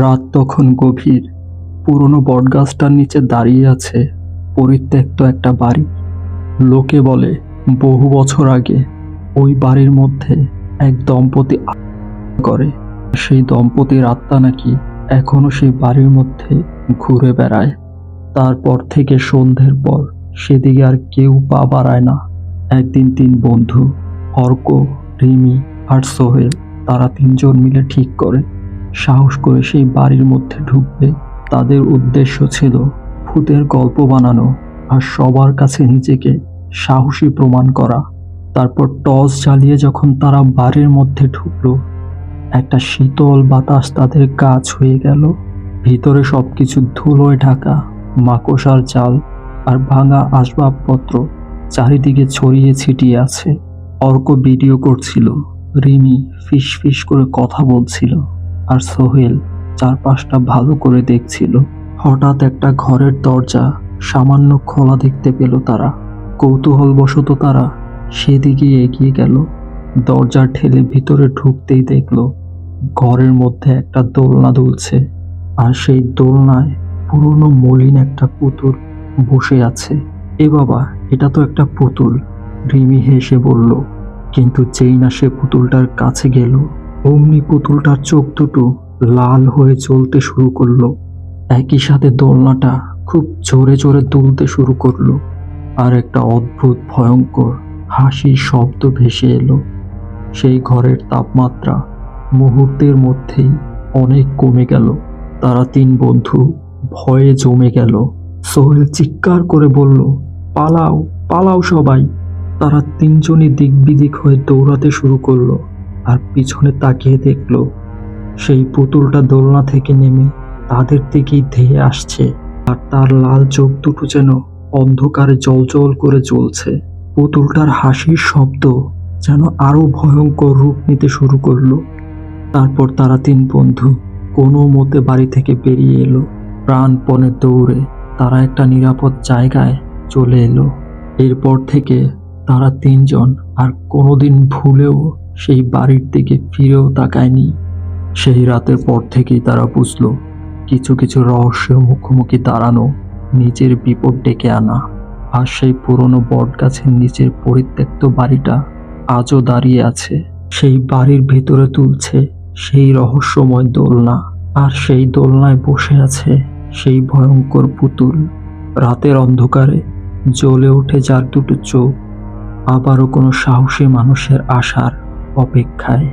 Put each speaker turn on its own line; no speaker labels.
রাত তখন গভীর। পুরনো বটগাছটার নিচে দাঁড়িয়ে আছে পরিত্যক্ত একটা বাড়ি। লোকে বলে, বহু বছর আগে ওই বাড়ির মধ্যে এক দম্পতি করে। সেই দম্পতির আত্মা নাকি এখনও সেই বাড়ির মধ্যে ঘুরে বেড়ায়। তারপর থেকে সন্ধ্যের পর সেদিকে আর কেউ পা বাড়ায় না। একদিন তিন বন্ধু, অর্ক, রিমি আর সোহেল, তারা তিনজন মিলে ঠিক করে সাহস করে সেই বাড়ির মধ্যে ঢুকবে। তাদের উদ্দেশ্য ছিল ভূতের গল্প বানানো আর সবার কাছে নিজেকে সাহসী প্রমাণ করা। তারপর টস জ্বালিয়ে যখন তারা বাড়ির মধ্যে ঢুকলো, একটা শীতল বাতাস তাদের গা ছুঁয়ে গেল। ভিতরে সবকিছু ধুলোয় ঢাকা, মাকড়সার জাল আর ভাঙা আসবাবপত্র চারিদিকে ছড়িয়ে ছিটিয়ে আছে। অর্ক ভিডিও করছিল, রিমি ফিস ফিস করে কথা বলছিল। আর সোহেল চারপাশটা ভালো করে দেখছিল। হঠাৎ একটা ঘরের দরজা সামান্য খোলা দেখতে পেল তারা। কৌতূহলবশত তারা সেদিকে এগিয়ে গেল। দরজা ঠেলে ভিতরে ঢুকতেই দেখল ঘরের মধ্যে একটা দোলনা দুলছে আর সেই দোলনায় পুরনো মলিন একটা পুতুল বসে আছে। এ বাবা, এটা তো একটা পুতুল, রিমি হেসে বলল, কিন্তু যেই না সে পুতুলটার কাছে গেল। অমনি পুতুলটার চোখ দুটো লাল হয়ে জ্বলতে শুরু করল। একই সাথে দোলনাটা খুব জোরে জোরে দুলতে শুরু করল আর একটা অদ্ভুত, ভয়ঙ্কর হাসির শব্দ ভেসে এলো। সেই ঘরের তাপমাত্রা মুহূর্তের মধ্যেই অনেক কমে গেল। তারা তিন বন্ধু ভয়ে জমে গেল। সোহেল চিৎকার করে বলল, পালাও পালাও সবাই। তারা তিনজনই দিক বিদিক হয়ে দৌড়াতে শুরু করল। আর পিছনে তাকিয়ে দেখল, সেই পুতুলটা দোলনা থেকে নেমে তাদের দিকেই ধেয়ে আসছে আর তার লাল চোখ দুটো যেন অন্ধকারে জলজল করে চলছে পুতুলটার হাসির শব্দ যেন আরও ভয়ঙ্কর রূপ নিতে শুরু করল। তারপর তারা তিন বন্ধু কোনো মতে বাড়ি থেকে বেরিয়ে এলো। প্রাণপণে দৌড়ে তারা একটা নিরাপদ জায়গায় চলে এলো। এরপর থেকে তারা তিনজন আর কোনোদিন ভুলেও সেই বাড়ির দিকে ফিরেও তাকায়নি। সেই রাতের পর থেকেই তারা বুঝলো, কিছু কিছু রহস্যের মুখোমুখি দাঁড়ানো নিজের বিপদ ডেকে আনা। আর সেই পুরনো বটগাছের নিচের পরিত্যক্ত বাড়িটা আজও দাঁড়িয়ে আছে। সেই বাড়ির ভেতরে তুলছে সেই রহস্যময় দোলনা। আর সেই দোলনায় বসে আছে সেই ভয়ঙ্কর পুতুল। রাতের অন্ধকারে জ্বলে ওঠে যার দুটো চোখ। আবারও কোনো সাহসী মানুষের আশার অপেক্ষায়।